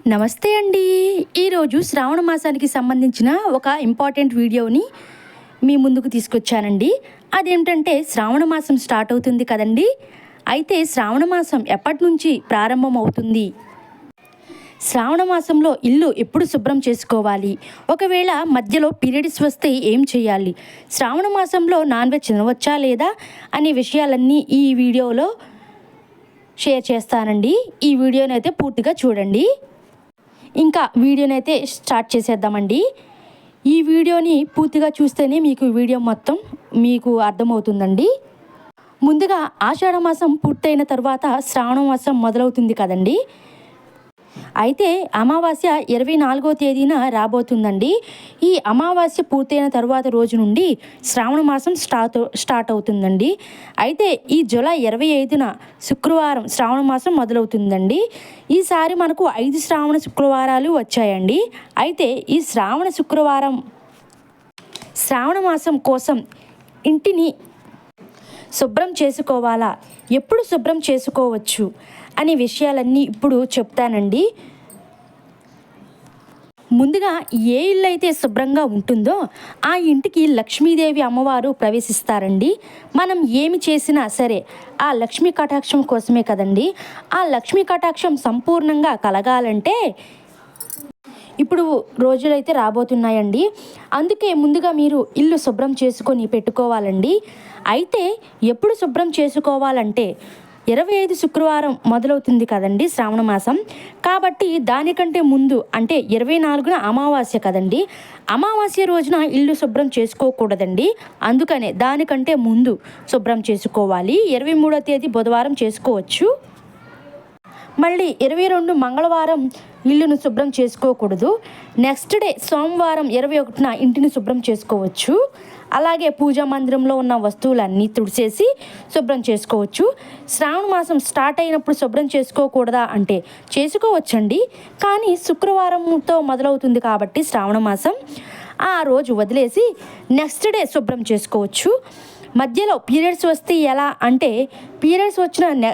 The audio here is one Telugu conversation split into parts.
నమస్తే అండి. ఈరోజు శ్రావణ మాసానికి సంబంధించిన ఒక ఇంపార్టెంట్ వీడియోని మీ ముందుకు తీసుకొచ్చానండి. అదేంటంటే శ్రావణ మాసం స్టార్ట్ అవుతుంది కదండి. అయితే శ్రావణ మాసం ఎప్పటి నుంచి ప్రారంభం అవుతుంది? శ్రావణ మాసంలో ఇల్లు ఎప్పుడు శుభ్రం చేసుకోవాలి? ఒకవేళ మధ్యలో పీరియడ్స్ వస్తే ఏం చేయాలి? శ్రావణ మాసంలో నాన్ వెజ్ తినవచ్చా లేదా అనే విషయాలన్నీ ఈ వీడియోలో షేర్ చేస్తానండి. ఈ వీడియోని అయితే పూర్తిగా చూడండి. ఇంకా వీడియోని అయితే స్టార్ట్ చేసేద్దామండి. ఈ వీడియోని పూర్తిగా చూస్తేనే మీకు వీడియో మొత్తం మీకు అర్థమవుతుందండి. ముందుగా ఆషాఢ మాసం పూర్తయిన తర్వాత శ్రావణ మాసం మొదలవుతుంది కదండి. అయితే అమావాస్య ఇరవై నాలుగో తేదీన రాబోతుందండి. ఈ అమావాస్య పూర్తయిన తర్వాత రోజు నుండి శ్రావణ మాసం స్టార్ట్ స్టార్ట్ అవుతుందండి. అయితే ఈ జూలై ఇరవై ఐదున శుక్రవారం శ్రావణ మాసం మొదలవుతుందండి. ఈసారి మనకు ఐదు శ్రావణ శుక్రవారాలు వచ్చాయండి. అయితే ఈ శ్రావణ శుక్రవారం శ్రావణ మాసం కోసం ఇంటిని శుభ్రం చేసుకోవాలా? ఎప్పుడు శుభ్రం చేసుకోవచ్చు? అనే విషయాలన్నీ ఇప్పుడు చెప్తానండి. ముందుగా ఏ ఇల్లు అయితే శుభ్రంగా ఉంటుందో ఆ ఇంటికి లక్ష్మీదేవి అమ్మవారు ప్రవేశిస్తారండి. మనం ఏమి చేసినా సరే ఆ లక్ష్మీ కటాక్షం కోసమే కదండి. ఆ లక్ష్మీ కటాక్షం సంపూర్ణంగా కలగాలంటే ఇప్పుడు రోజులైతే రాబోతున్నాయండి. అందుకే ముందుగా మీరు ఇల్లు శుభ్రం చేసుకొని పెట్టుకోవాలండి. అయితే ఎప్పుడు శుభ్రం చేసుకోవాలంటే ఇరవై ఐదు శుక్రవారం మొదలవుతుంది కదండి శ్రావణ మాసం. కాబట్టి దానికంటే ముందు అంటే ఇరవై నాలుగున అమావాస్య కదండి. అమావాస్య రోజున ఇల్లు శుభ్రం చేసుకోకూడదండి. అందుకనే దానికంటే ముందు శుభ్రం చేసుకోవాలి. ఇరవై మూడో తేదీ బుధవారం చేసుకోవచ్చు. మళ్ళీ ఇరవై రెండు మంగళవారం ఇల్లును శుభ్రం చేసుకోకూడదు. నెక్స్ట్ డే సోమవారం ఇరవై ఒకటిన ఇంటిని శుభ్రం చేసుకోవచ్చు. అలాగే పూజా మందిరంలో ఉన్న వస్తువులన్నీ తుడిచేసి శుభ్రం చేసుకోవచ్చు. శ్రావణ మాసం స్టార్ట్ అయినప్పుడు శుభ్రం చేసుకోకూడదా అంటే చేసుకోవచ్చండి. కానీ శుక్రవారంతో మొదలవుతుంది కాబట్టి శ్రావణ మాసం. ఆ రోజు వదిలేసి నెక్స్ట్ డే శుభ్రం చేసుకోవచ్చు. మధ్యలో పీరియడ్స్ వస్తే ఎలా అంటే పీరియడ్స్ వచ్చిన నె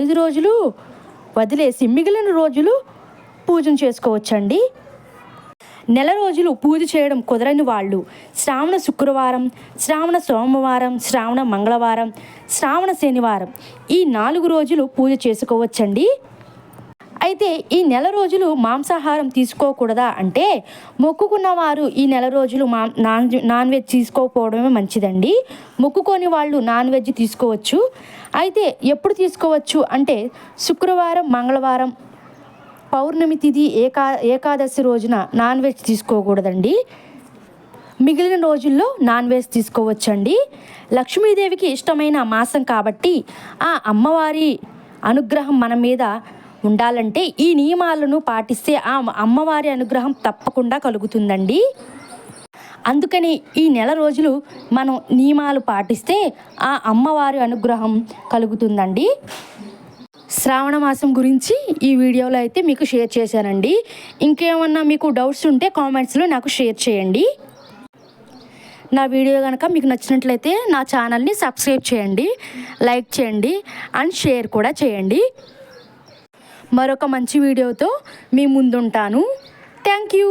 ఐదు రోజులు వదిలేసి మిగిలిన రోజులు పూజను చేసుకోవచ్చండి. నెల రోజులు పూజ చేయడం కుదరని వాళ్ళు శ్రావణ శుక్రవారం శ్రావణ సోమవారం శ్రావణ మంగళవారం శ్రావణ శనివారం ఈ నాలుగు రోజులు పూజ చేసుకోవచ్చండి. అయితే ఈ నెల రోజులు మాంసాహారం తీసుకోకూడదా అంటే మొక్కుకున్న వారు ఈ నెల రోజులు మా నాన్ నాన్ వెజ్ తీసుకోకపోవడమే మంచిదండి. మొక్కుకొని వాళ్ళు నాన్ వెజ్ తీసుకోవచ్చు. అయితే ఎప్పుడు తీసుకోవచ్చు అంటే శుక్రవారం మంగళవారం పౌర్ణమి తిథి ఏకా ఏకాదశి రోజున నాన్ వెజ్ తీసుకోకూడదండి. మిగిలిన రోజుల్లో నాన్ వెజ్ తీసుకోవచ్చండి. లక్ష్మీదేవికి ఇష్టమైన మాసం కాబట్టి ఆ అమ్మవారి అనుగ్రహం మన మీద ఉండాలంటే ఈ నియమాలను పాటిస్తే ఆ అమ్మవారి అనుగ్రహం తప్పకుండా కలుగుతుందండి. అందుకని ఈ నెల రోజులు మనం నియమాలు పాటిస్తే ఆ అమ్మవారి అనుగ్రహం కలుగుతుందండి. శ్రావణ మాసం గురించి ఈ వీడియోలో అయితే మీకు షేర్ చేశానండి. ఇంకేమన్నా మీకు డౌట్స్ ఉంటే కామెంట్స్లో నాకు షేర్ చేయండి. నా వీడియో కనుక మీకు నచ్చినట్లయితే నా ఛానల్ని సబ్స్క్రైబ్ చేయండి లైక్ చేయండి అండ్ షేర్ కూడా చేయండి. మరొక మంచి వీడియోతో మీ ముందుంటాను. Thank you